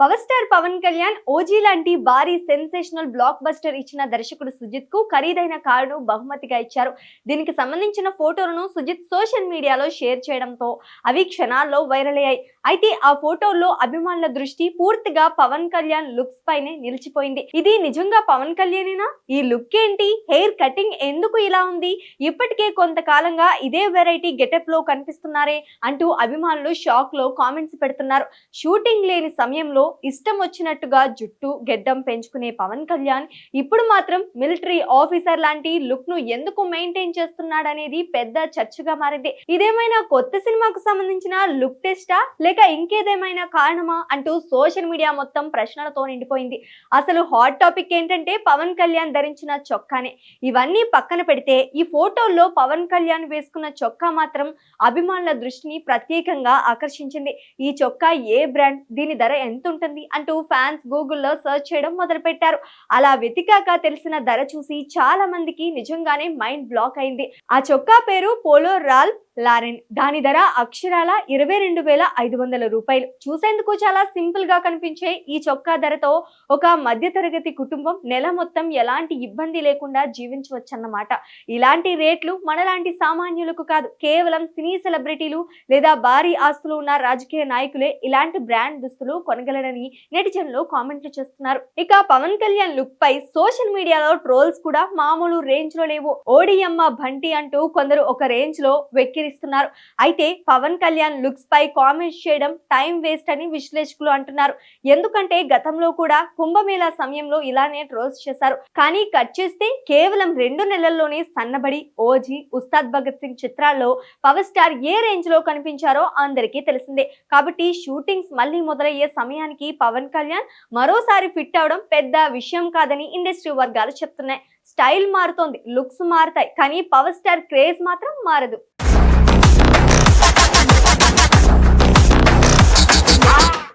Power star Pawan Kalyan OG లాంటి భారీ sensational block buster ఇచ్చిన దర్శకుడు సుజిత్కు ఖరీదైన కారును బహుమతిగా ఇచ్చారు. దీనికి సంబంధించిన ఫోటోలను సుజిత్ సోషల్ మీడియాలో షేర్ చేయడంతో అవి క్షణాల్లో వైరల్ అయ్యాయి. అయితే ఆ ఫోటోలో అభిమానుల దృష్టి పూర్తిగా పవన్ కళ్యాణ్ లుక్స్ పైనే నిలిచిపోయింది. ఇది నిజంగా పవన్ కళ్యాణేనా? ఈ లుక్ ఏంటి? హెయిర్ కటింగ్ ఎందుకు ఇలా ఉంది? ఇప్పటికే కొంతకాలంగా ఇదే వెరైటీ గెటప్లో కనిపిస్తున్నారే అంటూ అభిమానులు షాక్లో కామెంట్స్ పెడుతున్నారు. షూటింగ్ లేని సమయంలో ఇష్టం వచ్చినట్టుగా జుట్టు గెడ్డం పెంచుకునే పవన్ కళ్యాణ్ ఇప్పుడు మాత్రం మిలిటరీ ఆఫీసర్ లాంటి లుక్ను ఎందుకు మెయింటైన్ చేస్తున్నాడనేది పెద్ద చర్చగా మారింది. ఇదేమైనా కొత్త సినిమాకు సంబంధించిన లుక్ టెస్టా? లేక ఇంకేదేమైనా కారణమా అంటూ సోషల్ మీడియా మొత్తం ప్రశ్నలతో నిండిపోయింది. అసలు హాట్ టాపిక్ ఏంటంటే పవన్ కళ్యాణ్ ధరించిన చొక్కానే. ఇవన్నీ పక్కన పెడితే ఈ ఫోటోల్లో పవన్ కళ్యాణ్ వేసుకున్న చొక్కా మాత్రం అభిమానుల దృష్టిని ప్రత్యేకంగా ఆకర్షించింది. ఈ చొక్కా ఏ బ్రాండ్? దీని ధర ఎంత ఉంటుంది అంటూ ఫ్యాన్స్ గూగుల్లో సెర్చ్ చేయడం మొదలుపెట్టారు. అలా వెతికాక తెలిసిన ధర చూసి చాలా మందికి నిజంగానే మైండ్ బ్లాక్ అయింది. ఆ చొక్కా పేరు పోలో రాల్ లారెన్ దాని ధర అక్షరాల ఇరవై రెండు వేల ఐదు వందల రూపాయలు. చూసేందుకు చాలా సింపుల్గా కనిపించే ఈ చొక్కా ధరతో ఒక మధ్యతరగతి కుటుంబం నెల మొత్తం ఎలాంటి ఇబ్బంది లేకుండా జీవించవచ్చన్నమాట. ఇలాంటి రేట్లు మనలాంటి సామాన్యులకు కాదు కేవలం సినీ సెలబ్రిటీలు లేదా భారీ ఆస్తులు ఉన్న రాజకీయ నాయకులే ఇలాంటి బ్రాండ్ దుస్తులు కొనగలరని నెటిజన్లు కామెంట్లు చేస్తున్నారు. ఇక పవన్ కళ్యాణ్ లుక్ పై సోషల్ మీడియాలో ట్రోల్స్ కూడా మామూలు రేంజ్లో లేవు. ఓడియమ్మ బంటి అంటూ కొందరు ఒక రేంజ్లో వెక్కిరిస్తున్నారు అయితే పవన్ కళ్యాణ్ లుక్స్ పై కామెంట్స్ చేయడం టైం వేస్ట్ అని విశ్లేషకులు అంటున్నారు. ఎందుకంటే గతంలో కూడా కుంభమేళా సమయంలో ఇలానే ట్రోల్స్ చేశారు. కానీ కట్ చేస్తే కేవలం రెండు నెలల్లోనే సన్నబడి ఓజీ ఉస్తాద్ భగత్ సింగ్ చిత్రాల్లో పవర్ స్టార్ ఏ రేంజ్లో కనిపించారో అందరికీ తెలిసిందే. కాబట్టి షూటింగ్స్ మళ్ళీ మొదలయ్యే సమయానికి పవన్ కళ్యాణ్ మరోసారి ఫిట్ అవడం పెద్ద విషయం కాదని ఇండస్ట్రీ వర్గాలు చెప్తున్నాయి. స్టైల్ మారుతోంది లుక్స్ మారుతాయి కానీ పవర్ స్టార్ క్రేజ్ మాత్రం మారదు.